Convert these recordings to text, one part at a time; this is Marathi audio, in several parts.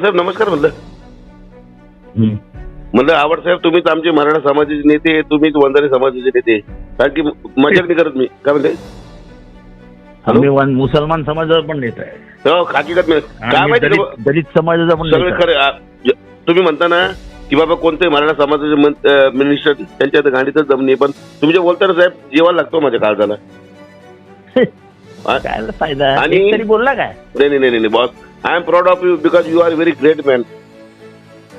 साहेब नमस्कार म्हणलं. म्हणलं आवड साहेब तुम्हीच आमचे मराठा समाजाचे नेते तुम्हीच वंजारी समाजाचे नेते. कारण की मजाक नाही करत मी. काय म्हणते हॅलो? आम्ही वन- मुसलमान समाजाचा पण नेता आहे. हो खाकीकत नाही काय माहिती का दलित दलित समाजाचा पण सगळे नेता आहे. खरे आ, ज- तुम्ही म्हणता ना की बाबा कोणते मराठा समाजाचे मं- अं, मिनिस्टर त्यांच्या गाडीतच दम नाही पण तुम्ही जे बोलता ना साहेब जेवायला लागतो माझ्या काळजाला. आ- काय फायदा? आणि- एक तरी बोलला काय? नाही नाही नाही नाही boss. I am proud of you because you are very great man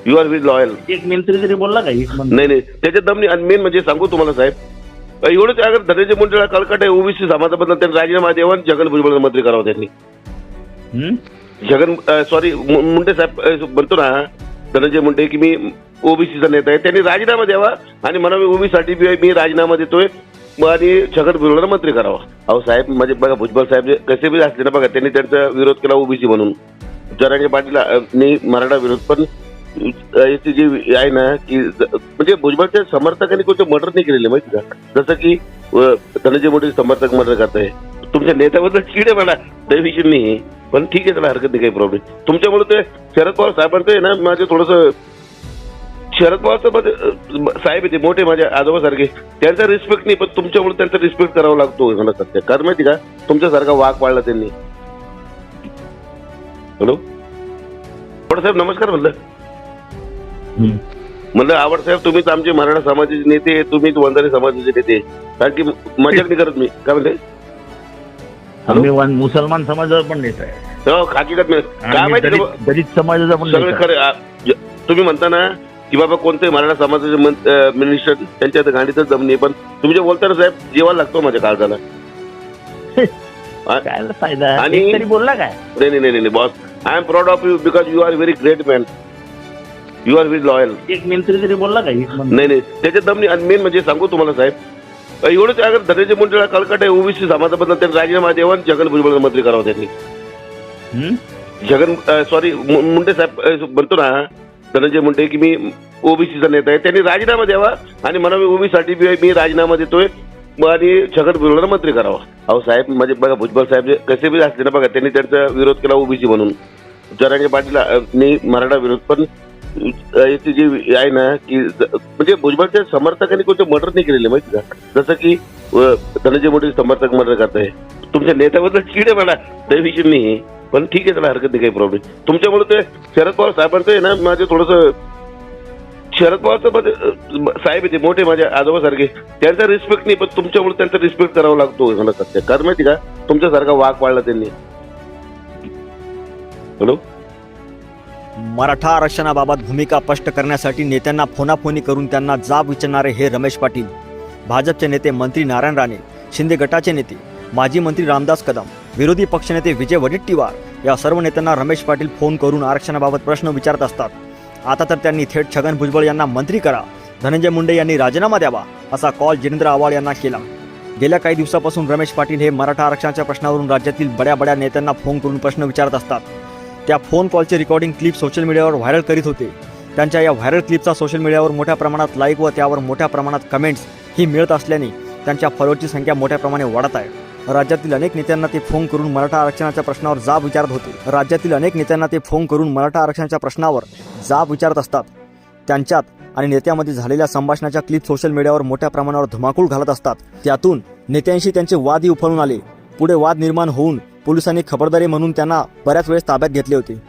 you are very loyal एक तरी बोलला का? एक मंत्री. नाही नाही. त्याच्यात दम नाही आणि मेन म्हणजे सांगू तुम्हाला साहेब एवढंच अगर धनंजय मुंडेला कळकट आहे ओबीसी समाजाबद्दल त्यांनी राजीनामा द्यावा आणि छगन भुजबळ मंत्री करावं त्यांनी? छगन सॉरी मुंडे साहेब अ, म्हणतो ना धनंजय मुंडे की मी ओबीसीचा नेता आहे त्यांनी राजीनामा द्यावा आणि म्हणा मी ओबीसाठी मी राजीनामा देतोय मग आणि छगन भुजबळला मंत्री करावा. अहो साहेब म्हणजे बघा भुजबळ साहेब जे कसे बी असले ना बघा त्यांनी त्यांचा विरोध केला ओबीसी म्हणून. जरांगे पाटील मी मराठा विरोध पण याची जी आहे ना की म्हणजे भुजबळच्या समर्थकांनी कोणते मर्डर नाही केलेले माहिती का? जसं की धनंजय मोठे समर्थक मर्डर करत आहे तुमच्या नेत्याबद्दल चिड आहे मला त्या नाही पण ठीक आहे त्याला हरकत नाही काही प्रॉब्लेम तुमच्यामुळे ते शरद पवार साहेबांचं आहे ना माझे थोडंसं शरद पवारचं साहेब येते ते मोठे माझ्या आजोबासारखे. त्यांचा रिस्पेक्ट नाही पण तुमच्यामुळे त्यांचा रिस्पेक्ट करावा लागतो मला सध्या. कारण माहिती का तुमच्यासारखा वाघ पाळला त्यांनी. हॅलो? साहेब नमस्कार म्हणलं. म्हणलं आवड साहेब तुम्हीच आमचे मराठा समाजाचे नेते तुम्हीच वंजारी समाजाचे नेते. कारण की मजाक नाही करत मी. काय म्हणते आम्ही वन- मुसलमान समाजाचा पण नेता आहे. हो नाही. काय माहिती का दलित दलित समाजाचा पण सगळे नेता आहे. खरे आ, ज- तुम्ही म्हणता ना की बाबा कोणते मराठा समाजाचे मं- अं, मिनिस्टर त्यांच्या आता गाडीतच नाही पण तुम्ही जे बोलता ना साहेब जेवायला लागतो माझ्या काळजाला. आ- काय फायदा? आणि- एक तरी बोलला काय? नाही नाही नाही नाही boss. I am proud of you because you are very great man you are very loyal एक मंत्री तरी बोलला का? एक मंत्री. नाही नाही. त्याच्यात दम नाही आणि मेन म्हणजे सांगू तुम्हाला साहेब. एवढंच अगर धनंजय मुंडेला कळकट आहे ओबीसी समाजाबद्दल त्यांनी राजीनामा द्यावा आणि छगन भुजबळ मंत्री करावं त्यांनी. हम्म? छगन सॉरी मुंडे साहेब अ, म्हणतो ना धनंजय मुंडे की मी ओबीसीचा नेता आहे त्यांनी राजीनामा द्यावा आणि म्हणा मी ओबीसाठी मी राजीनामा देतोय मग आणि छगन भुजबळला मंत्री करावा. अहो साहेब म्हणजे बघा भुजबळ साहेब जे कसे बी असले ना बघा त्यांनी त्यांचा विरोध केला ओबीसी म्हणून. जरांगे पाटील मी मराठा विरोध पण याची जी आहे ना की म्हणजे भुजबळच्या समर्थकांनी कोणते मर्डर नाही केलेले माहिती का? जसं की धनंजय मोठे समर्थक मर्डर करत आहे. तुमच्या नेत्याबद्दल चिड आहे मला त्या विषयी नाही पण ठीक आहे त्याला हरकत नाही काही प्रॉब्लेम तुमच्यामुळे ते शरद पवार साहेबांचं आहे ना माझे थोडंसं शरद पवारचं मध्ये साहेब आहे ते मोठे माझ्या आजोबासारखे. त्यांचा रिस्पेक्ट नाही पण तुमच्यामुळे त्यांचा रिस्पेक्ट करावा लागतो मला सध्या. कारण माहिती का तुमच्यासारखा वाघ पाळला त्यांनी. हॅलो मराठा आरक्षणाबाबत भूमिका स्पष्ट करण्यासाठी नेत्यांना फोनाफोनी करून त्यांना जाब विचारणारे हे रमेश पाटील भाजपचे नेते मंत्री नारायण राणे शिंदे गटाचे नेते माजी मंत्री रामदास कदम विरोधी पक्षनेते विजय वडेट्टीवार या सर्व नेत्यांना रमेश पाटील फोन करून आरक्षणाबाबत प्रश्न विचारत असतात. आता तर त्यांनी थेट छगन भुजबळ यांना मंत्री करा धनंजय मुंडे यांनी राजीनामा द्यावा असा कॉल जितेंद्र आव्हाड यांना केला. गेल्या काही दिवसापासून रमेश पाटील हे मराठा आरक्षणाच्या प्रश्नावरून राज्यातील बड्या बड्या नेत्यांना फोन करून प्रश्न विचारत असतात. त्या फोन कॉलचे रेकॉर्डिंग क्लिप सोशल मीडियावर व्हायरल करीत होते. त्यांच्या या व्हायरल क्लिपचा सोशल मीडियावर मोठ्या प्रमाणात लाईक व त्यावर मोठ्या प्रमाणात कमेंट्स ही मिळत असल्याने त्यांच्या फॉलोअरची संख्या मोठ्या प्रमाणे वाढत आहे. राज्यातील अनेक नेत्यांना ते फोन करून मराठा आरक्षणाच्या प्रश्नावर जाब विचारत होते. राज्यातील अनेक नेत्यांना ते फोन करून मराठा आरक्षणाच्या प्रश्नावर जाब विचारत असतात. त्यांच्यात आणि नेत्यामध्ये झालेल्या संभाषणाच्या क्लिप सोशल मीडियावर मोठ्या प्रमाणावर धुमाकूळ घालत असतात. त्यातून नेत्यांशी त्यांचे वादही उफळून आले. पुढे वाद निर्माण होऊन पोलिसांनी खबरदारी म्हणून त्यांना बऱ्याच वेळेस ताब्यात घेतले होते.